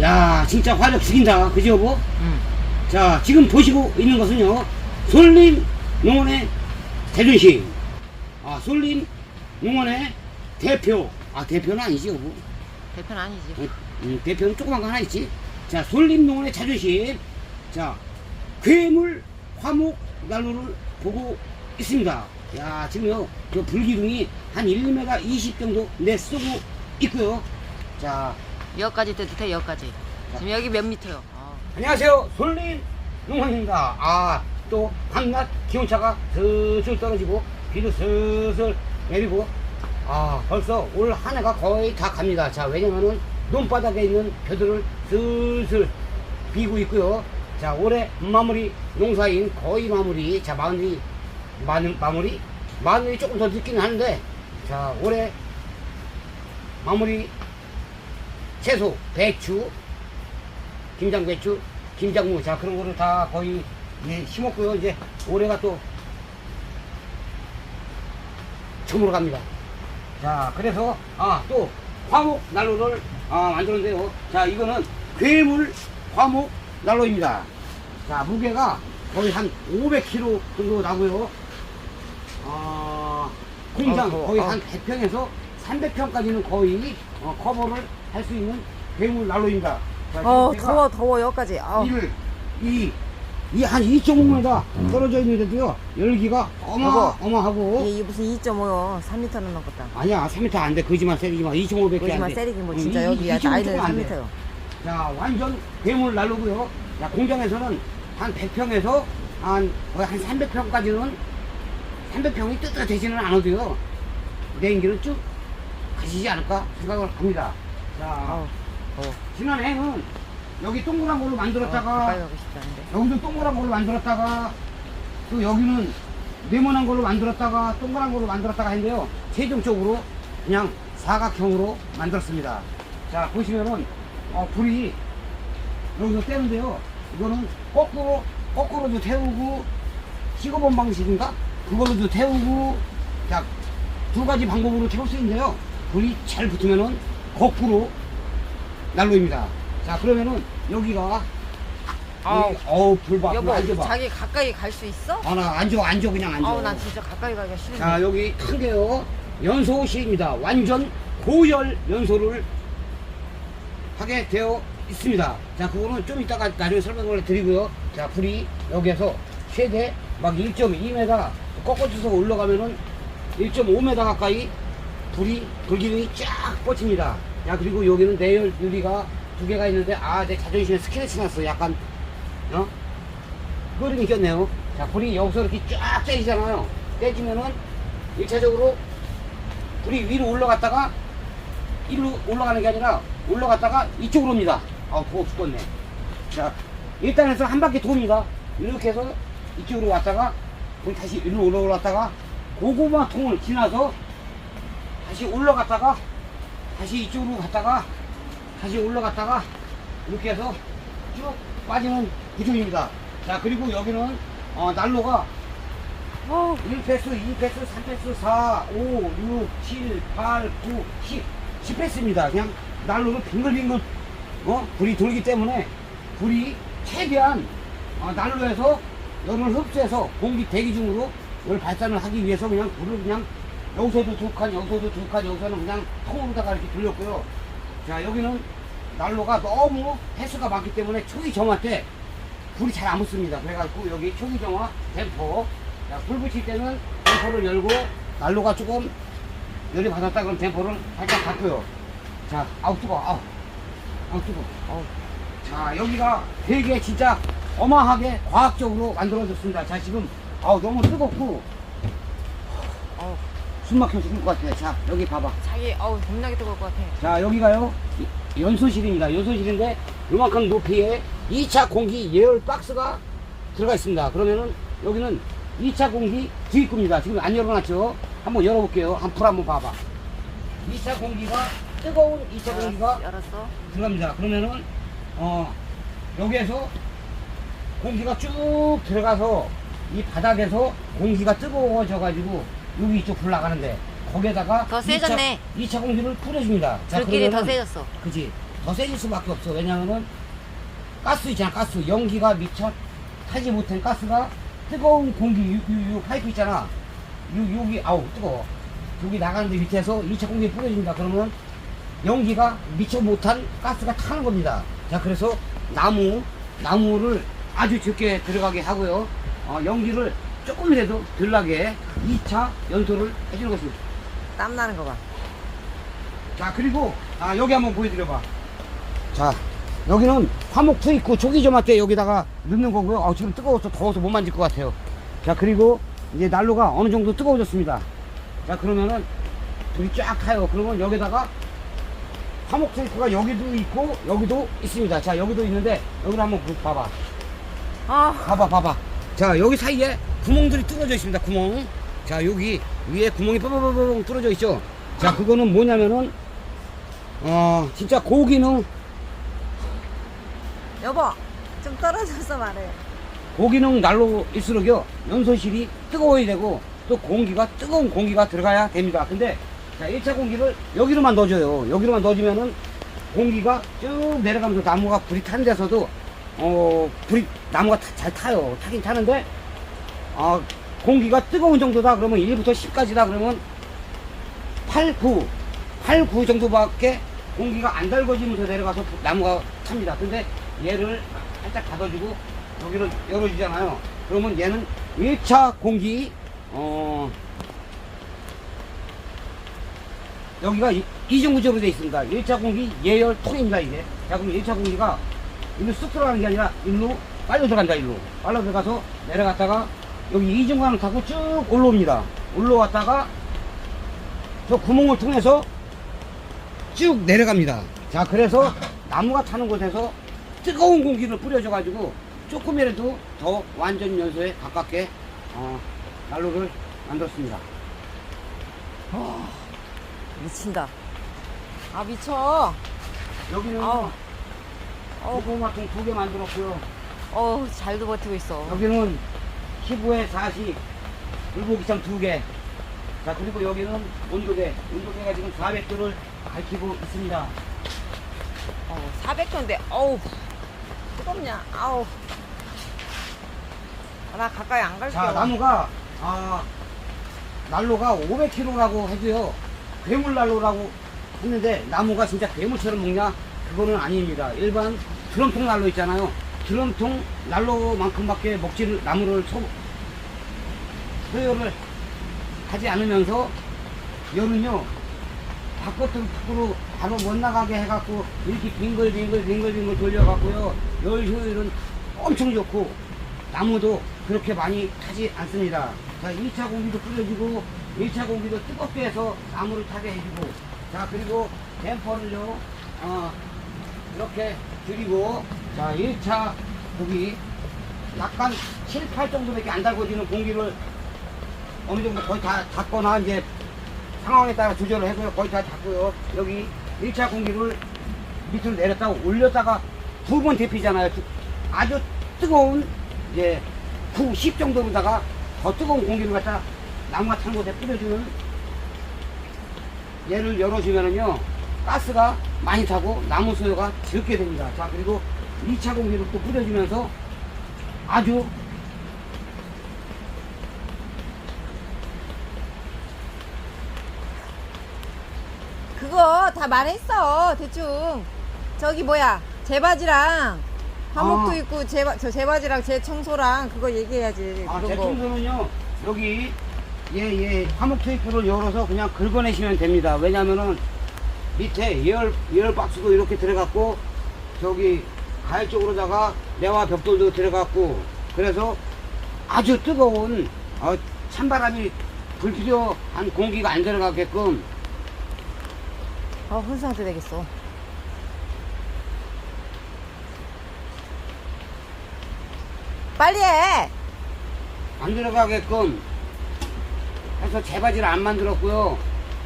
야, 진짜 화력 죽인다. 그지, 여보? 응. 자, 지금 보시고 있는 것은요, 솔림 농원의 자존심. 아, 솔림 농원의 대표. 아, 대표는 아니지, 여보. 대표는 아니지. 어, 음, 대표는 조그만 거 하나 있지. 자, 솔림 농원의 자존심. 자, 괴물 화목 난로를 보고 있습니다. 야, 지금요, 저 불기둥이 한 1m 20 정도 내 쓰고 있고요. 자, 여기까지 돼도 돼, 여기까지. 지금 여기 몇 미터요? 어. 안녕하세요. 솔림 농원입니다. 아, 또 한낮 기온차가 슬슬 떨어지고 비도 슬슬 내리고 아, 벌써 올 한 해가 거의 다 갑니다. 자, 왜냐면은 논바닥에 있는 벼들을 슬슬 비고 있고요. 자, 올해 마무리 농사인 거의 마무리. 자, 마무리 마, 마무리 마무리 조금 더 늦기는 하는데 자, 올해 마무리 채소, 배추, 김장 배추, 김장 무, 자 그런 거를 다 거의 예, 심었고요. 이제 올해가 또 처음으로 갑니다. 자 그래서 아 또 화목 난로를 아, 만들었는데요. 자 이거는 괴물 화목 난로입니다. 자 무게가 거의 한 500kg 정도 나고요. 아 공장 어, 더워. 거의 어. 한 100평에서 300평까지는 거의 어, 커버를 할 수 있는 괴물 난로입니다. 자, 지금 어, 제가 더워, 더워, 여기까지. 어. 이를 이, 이 한 2.5m 떨어져 있는데도요 열기가 어마 여보. 어마하고 이게, 무슨 2.5요? 3미터는 넘었다. 아니야 3m 안 돼 거짓말 때리지 마 2.5밖에 거짓말 때리기 뭐 진짜 여기 나이는 3미터요. 자 완전 괴물 난로고요 자 공장에서는 한 100평에서 한 거의 한 300평까지는 300평이 뜨뜻해지는 않아도요 냉기는 쭉 가시지 않을까 생각을 합니다 자 어우, 더워. 지난해는 여기 동그란 걸로 어, 만들었다가 가까이 가고 싶지 않은데. 여기도 동그란 걸로 만들었다가 또 여기는 네모난 걸로 만들었다가 동그란 걸로 만들었다가 했는데요. 최종적으로 그냥 사각형으로 만들었습니다. 자 보시면은 어, 불이 여기서 떼는데요. 이거는 거꾸로 거꾸로도 태우고 식어본 방식인가? 그걸로도 태우고 자 두 가지 방법으로 태울 수 있는데요. 불이 잘 붙으면은 거꾸로 난로입니다 자 그러면은 여기가 아우. 여기, 어우 불봐 여보, 불 앉아봐 자기 가까이 갈 수 있어? 아나 앉아 앉아 그냥 앉아 아우, 난 진짜 가까이 가기가 싫은데. 자 여기 큰 게요 연소실입니다 완전 고열 연소를 하게 되어 있습니다 자 그거는 좀 이따가 나중에 설명을 드리고요 자 불이 여기에서 최대 막 1.2m 꺾어져서 올라가면은 1.5m 가까이 불이 불기둥이 쫙 뻗칩니다 야 그리고 여기는 내열 유리가 두 개가 있는데 아 내 자존심에 스크래치 났어 약간 어? 끓음이 꼈네요. 자, 불이 여기서 이렇게 쫙 떼지잖아요. 떼지면은 1차적으로 불이 위로 올라갔다가 이리로 올라가는 게 아니라 올라갔다가 이쪽으로 옵니다. 아, 더워 죽겠네. 자, 일단 해서 한 바퀴 돕니다. 이렇게 해서 이쪽으로 왔다가 다시 이리로 올라갔다가 고구마 통을 지나서 다시 올라갔다가 다시 이쪽으로 갔다가 다시 올라갔다가 이렇게 해서 쭉 빠지는 구조입니다. 자, 그리고 여기는 어, 난로가 어, 1패스, 2패스, 3패스, 4, 5, 6, 7, 8, 9, 10, 10패스입니다. 그냥 난로를 빙글빙글 어? 불이 돌기 때문에 불이 최대한 어, 난로에서 열을 흡수해서 공기 대기 중으로 열 발산을 하기 위해서 그냥 불을 그냥 여기서도 두 칸, 여기서도 두 칸, 여기서는 그냥 통으로다가 이렇게 돌렸고요. 자, 여기는 난로가 너무 횟수가 많기 때문에 초기 점화 때 불이 잘 안 붙습니다. 그래가지고 여기 초기 점화 댐퍼. 자, 불 붙일 때는 댐퍼를 열고 난로가 조금 열이 받았다 그럼 댐퍼를 살짝 닫고요. 자, 아우 뜨거, 아우, 아우 뜨거. 어우. 자, 여기가 되게 진짜 어마하게 과학적으로 만들어졌습니다. 자, 지금 아우 너무 뜨겁고 어우. 숨 막혀 죽을 것 같아요. 자, 여기 봐봐. 자기, 어우, 겁나게 뜨거울 것 같아. 자 여기가요 이- 연소실입니다 연소실인데 요만큼 높이에 2차 공기 예열 박스가 들어가 있습니다 그러면은 여기는 2차 공기 주입구입니다 지금 안 열어놨죠 한번 열어볼게요 한 풀 한번 봐봐 2차 공기가 뜨거운 2차 공기가 알았어. 들어갑니다 그러면은 어 여기에서 공기가 쭉 들어가서 이 바닥에서 공기가 뜨거워져 가지고 여기 이쪽 불 나가는데 거기에다가 더 세졌네. 2차, 공기를 뿌려줍니다 자, 불길이 더 그러면은 세졌어. 그지? 더 세질 수밖에 없어. 왜냐면은 가스 있잖아, 가스. 연기가 미처 타지 못한 가스가 뜨거운 공기, 요, 요, 요 파이프 있잖아. 요, 여기, 아우, 뜨거워. 여기 나가는데 밑에서 2차 공기 뿌려진다. 그러면 연기가 미처 못한 가스가 타는 겁니다. 자, 그래서 나무, 나무를 아주 적게 들어가게 하고요. 어, 연기를 조금이라도 덜 나게 2차 연소를 해주는 것입니다. 땀 나는 거 봐. 자 그리고 아 여기 한번 보여드려봐. 자 여기는 화목 투입구 조기조마대 여기다가 넣는 거고요. 아 지금 뜨거워서 더워서 못 만질 것 같아요. 자 그리고 이제 난로가 어느 정도 뜨거워졌습니다. 자 그러면은 불이 쫙 타요. 그러면 여기다가 화목 투입구가 여기도 있고 여기도 있습니다. 자 여기도 있는데 여기를 한번 보- 봐봐. 아, 봐봐 봐봐. 자 여기 사이에 구멍들이 뚫어져 있습니다 구멍. 자 여기 위에 구멍이 뽀뽀뽀뽀 뚫어져 있죠? 자 그거는 뭐냐면은 어 진짜 고기능 여보, 좀 떨어져서 말해. 고기능 난로일수록요 연소실이 뜨거워야 되고 또 공기가 뜨거운 공기가 들어가야 됩니다. 근데 자 1차 공기를 여기로만 넣어줘요. 여기로만 넣어주면은 공기가 쭉 내려가면서 나무가 불이 타는 데서도 어 불이 나무가 타- 잘 타요. 타긴 타는데 아 공기가 뜨거운 정도다 그러면 1부터 10까지다 그러면 8, 9 8, 9 정도밖에 공기가 안 달궈지면서 내려가서 부- 나무가 탑니다. 근데 얘를 살짝 닫아주고 여기를 열어주잖아요. 그러면 얘는 1차 공기 어 여기가 이- 이중 구조로 되어 있습니다. 1차 공기 예열 통입니다 이게. 자 그럼 1차 공기가 일로 쑥 들어가는 게 아니라 일로 빨려 들어간다 일로. 빨려 들어가서 내려갔다가 여기 이중관을 타고 쭉 올라옵니다 올라왔다가 저 구멍을 통해서 쭉 내려갑니다 자 그래서 나무가 타는 곳에서 뜨거운 공기를 뿌려줘 가지고 조금이라도 더 완전 연소에 가깝게 어, 난로를 만들었습니다 미친다. 아, 미쳐. 여기는 아우. 소고마통 두 개 만들었고요 어우, 잘도 버티고 있어. 여기는 15에 40 불고기장 두개. 자 그리고 여기는 온도계 온도계가 지금 400도를 밝히고 있습니다. 어, 400도인데, 어우, 뜨겁냐, 아우. 아, 나 가까이 안 갈게요. 자 나무가 아 난로가 500kg라고 해도요 괴물 난로라고 했는데 나무가 진짜 괴물처럼 먹냐? 그거는 아닙니다. 일반 드럼통 난로 있잖아요 드럼통 난로만큼밖에 먹지를 나무를 소, 소요를 하지 않으면서 열은요 바깥으로 밖으로 바로 못 나가게 해갖고 이렇게 빙글빙글 빙글빙글 돌려갖고요 열 효율은 엄청 좋고 나무도 그렇게 많이 타지 않습니다. 자 2차 공기도 뿌려주고 1차 공기도 뜨겁게 해서 나무를 타게 해주고 자 그리고 댐퍼를요 어, 이렇게 줄이고 자 1차 거기 약간 7, 8 정도밖에 안 달궈지는 공기를 어느 정도 거의 다 닫거나 이제 상황에 따라 조절을 해서 거의 다 닫고요. 여기 1차 공기를 밑으로 내렸다가 올렸다가 두 번 데피잖아요. 두- 아주 뜨거운 이제 9, 10 정도로다가 더 뜨거운 공기를 갖다 나무가 타는 곳에 뿌려주는 얘를 열어주면은요 가스가 많이 타고 나무 소요가 적게 됩니다. 자 그리고 2차 공기를 또 뿌려주면서 아주 그거 다 말했어, 대충. 저기 뭐야, 제 바지랑 화목도 아. 있고, 제, 바- 저 제 바지랑 제 청소랑 그거 얘기해야지. 아, 그런 제 거. 청소는요, 여기, 예, 예, 화목 테이프를 열어서 그냥 긁어내시면 됩니다. 왜냐면은, 밑에 예열, 예열 박스도 이렇게 들어갔고, 저기, 가열 쪽으로다가 내와 벽돌도 들어갔고, 그래서 아주 뜨거운, 어, 찬바람이 불필요한 공기가 안 들어가게끔, 어, 혼수한테 되겠어. 빨리 해! 안 들어가게끔 해서 재바지를 안 만들었고요.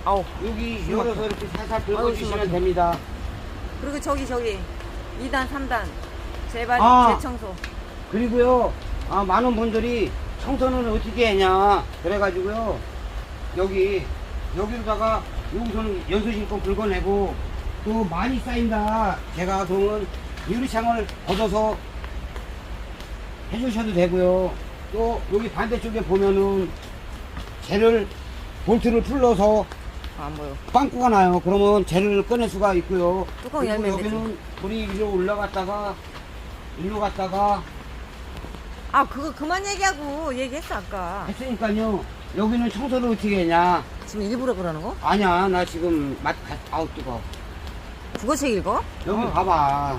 아우. 여기 숨 열어서. 이렇게 살살 아유, 숨 긁어주시면 막혀. 됩니다. 그리고 저기, 저기. 2단, 3단. 제 바지, 아. 제 청소. 그리고요, 아, 많은 분들이 청소는 어떻게 했냐. 그래가지고요, 여기, 여기로다가, 여기서는 연소신고 긁어내고, 또 많이 쌓인다. 제가 그러면 유리창을 걷어서 해주셔도 되고요. 또 여기 반대쪽에 보면은 젤을 볼트를 풀러서 아, 안 보여. 빵꾸가 나요. 그러면 젤을 꺼낼 수가 있고요. 뚜껑 그리고 열면 여기는 불이 위로 올라갔다가 일로 갔다가 아, 그거 그만 얘기하고 얘기했어, 아까. 했으니까요. 여기는 청소를 어떻게 했냐? 지금 일부러 그러는 거? 아니야, 나 지금 맛 가- 아우 뜨거. 국어책 읽어? 여기 어. 봐봐.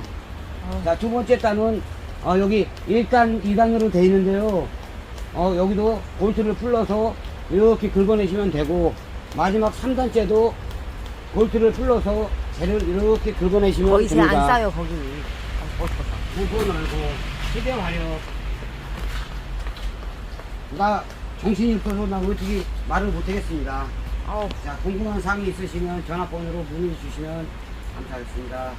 어. 자, 두 번째 단은 어, 여기 1단, 2단으로 돼 있는데요. 어, 여기도 볼트를 풀러서 이렇게 긁어내시면 되고 마지막 3단째도 볼트를 풀러서 쟤를 이렇게 긁어내시면 쟤 됩니다. 안 싸요, 거기. 아, 멋있겠다. 그거 말고 최대 화력. 나 정신이 없어서 나 어떻게 말을 못하겠습니다. 아우, 자, 궁금한 사항이 있으시면 전화번호로 문의 주시면 감사하겠습니다.